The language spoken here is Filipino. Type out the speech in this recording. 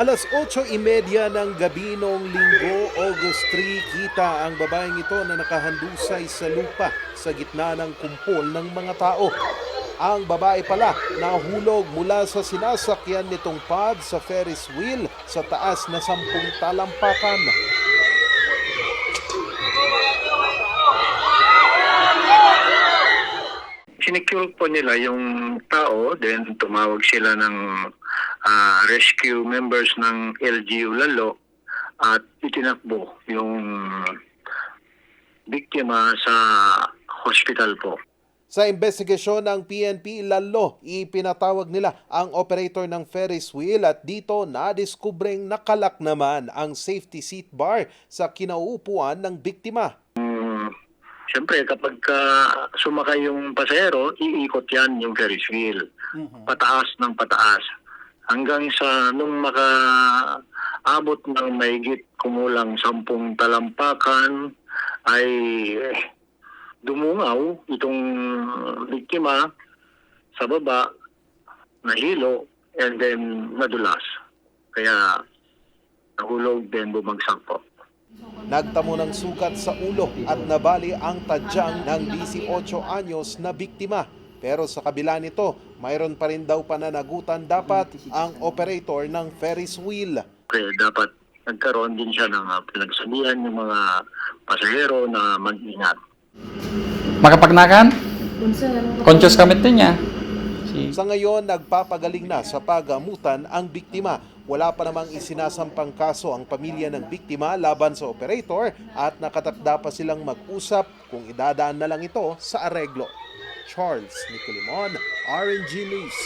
Alas 8.30 ng gabi noong linggo, August 3, kita ang babaeng ito na nakahandusay sa lupa sa gitna ng kumpol ng mga tao. Ang babae pala nahulog mula sa sinasakyan nitong pod sa Ferris wheel sa taas na sampung talampakan. Sinecure po nila yung tao, then tumawag sila ng ah, rescue members ng LGU Lalo at itinakbo yung biktima sa hospital po. Sa investigasyon ng PNP lalo, ipinatawag nila ang operator ng Ferris wheel at dito nadiskubreng nakalak naman ang safety seat bar sa kinauupuan ng biktima. Siyempre, kapag ka sumakay yung pasahero, iikot yan yung Ferris wheel. Pataas ng pataas. Hanggang sa nung makaabot ng mahigit kumulang sampung talampakan, ay dumungaw itong biktima sa baba, nahilo, and then nadulas. Kaya nahulog din bumagsak po. Nagtamo ng sugat sa ulo at nabali ang tadyang ng 18 anyos na biktima. Pero sa kabila nito, mayroon pa rin daw pananagutan dapat ang operator ng Ferris wheel. Kaya dapat nagkaroon din siya ng uh, pinagsabihan ng mga pasahero na mag-ingat. Makapagnakan? Conscious kamit din niya. Si Sa ngayon, nagpapagaling na sa pagamutan ang biktima. Wala pa namang isinasampang kaso ang pamilya ng biktima laban sa operator at nakatakda pa silang mag-usap kung idadaan na lang ito sa areglo. Charles Nicolimon, RNG News.